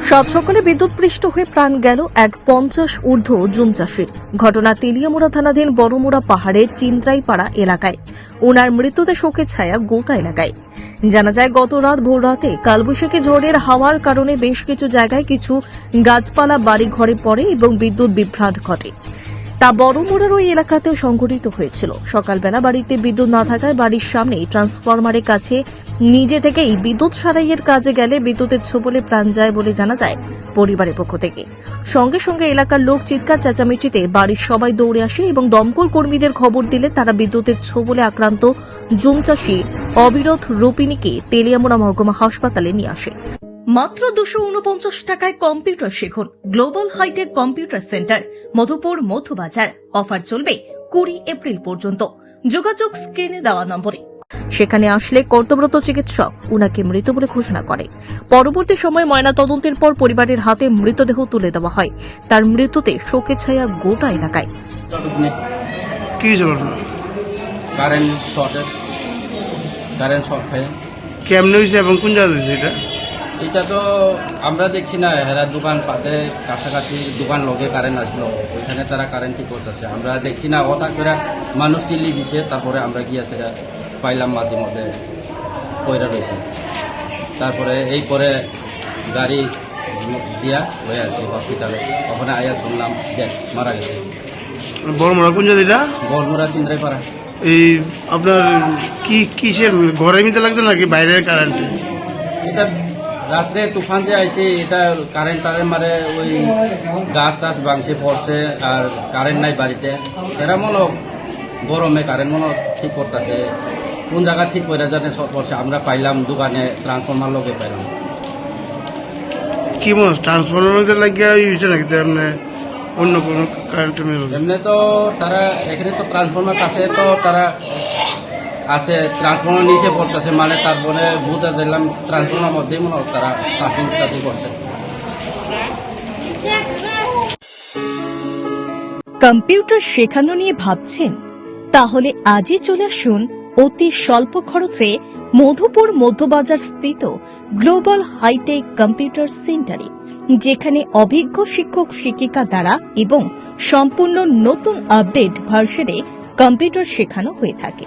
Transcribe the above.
সাত সকালে বিদ্যুৎপৃষ্ট হয়ে প্রাণ গেল এক পঞ্চাশ ঊর্ধ্ব জুম চাষির। ঘটনা তেলিয়ামুড়া থানাধীন বড়মুড়া পাহাড়ে চিন্ত্রাইপাড়া এলাকায়। ওনার মৃত্যুতে শোকের ছায়া গোটা এলাকায়। জানা যায়, গত রাত ভোর রাতে কালবৈশাখী ঝড়ের হাওয়ার কারণে বেশ কিছু জায়গায় কিছু গাছপালা বাড়ি ঘরে পড়ে এবং বিদ্যুৎ বিভ্রাট ঘটে। তা বড়মোড়ার ওই এলাকাতেও সংঘটিত হয়েছিল। সকালবেলা বাড়িতে বিদ্যুৎ না থাকায় বাড়ির সামনেই ট্রান্সফরমারের কাছে নিজে থেকেই বিদ্যুৎ সারাইয়ের কাজে গেলে বিদ্যুতের ছোবলে প্রাণ যায় বলে জানা যায় পরিবারের পক্ষ থেকে। সঙ্গে সঙ্গে এলাকার লোক চিৎকার, চেঁচামেচিতে বাড়ির সবাই দৌড়ে আসে এবং দমকল কর্মীদের খবর দিলে তারা বিদ্যুতের ছোবলে আক্রান্ত জুম চাষি অবিরোধ রূপিনীকে তেলিয়ামুড়া মহকুমা হাসপাতালে নিয়ে আসে। মাত্র দুশো উনপঞ্চাশ টাকায় কম্পিউটার শিখুন। Global hi tech computer centre Madhupur Madhubazar. Offer চলবে কুড়ি এপ্রিল পর্যন্ত। যোগাযোগ স্ক্রিনে দেওয়া নম্বরে। সেখানে আসলে কর্তব্যরত চিকিৎসক উনাকে মৃত বলে ঘোষণা করে। পরবর্তী সময় ময়নাতদন্তের পর পরিবারের হাতে মৃতদেহ তুলে দেওয়া হয়। তার মৃত্যুতে শোকের ছায়া গোটা এলাকায়। কি কারেন্ট শর্টের কারেন্ট শর্ট খায় কেমনে হয়েছে এবং কোন জায়গা হয়েছে এটা? এটা তো আমরা দেখছি না হেরা দোকান পাতে কাছাকাছি দোকান লগে কারেন্ট আসলো ওইখানে তারা কারেন্ট ঠিক করতেছে। আমরা দেখছি না হঠাৎ করে মানুষ চিল্লি দিছে তারপরে আমরা গিয়ে সেটা পাইলাম মাঝে মধ্যে পয়রা রয়েছে। তারপরে এই পরে গাড়ি দিয়া হয়ে আছে হসপিটালে ওখানে আয়া শুনলাম দেখ মারা গেছে। বড় মোড়া কোন জায়গা এটা গলমুরা চিন্দ্রাই পাড়া এই আপনার কি কিসের ঘরের মধ্যে লাগছে নাকি বাইরের কারেন্ট এটা রাত্রে তুফান যে আইছে এটা কারেন্ট টারেন্ট মারে ওই গাছ টাছ ভাঙছে পড়ছে আর কারেন্ট নাই বাড়িতে। এরা মনে গরমে কারেন্ট মনে ঠিক করতেছে। কোন জায়গা ঠিক করে জানে সব পড়ছে। আমরা পাইলাম দোকানে ট্রান্সফর্মার লোকে পাইলাম। কি মনে ট্রান্সফরমার লাগিয়ে হয়েছে নাকি? তো অন্য কোনো কারেন্ট এমনি তো তারা এখানে তো ট্রান্সফর্মার কাছে তো তারা আছে, ট্রান্সফর্মার নিচে পড়তেছে মানে তারপরে বুঝতে দিলাম ট্রান্সফর্মার মধ্যেই মনে হয় তারা টাচিং টাচিং করছে। কম্পিউটার শেখানো নিয়ে ভাবছেন? তাহলে আজই চলে আসুন অতি স্বল্প খরচে মধুপুর মধ্যবাজার স্থিত গ্লোবাল হাইটেক কম্পিউটার সেন্টারে, যেখানে অভিজ্ঞ শিক্ষক শিক্ষিকা দ্বারা এবং সম্পূর্ণ নতুন আপডেট ভার্সনে কম্পিউটার শেখানো হয়ে থাকে।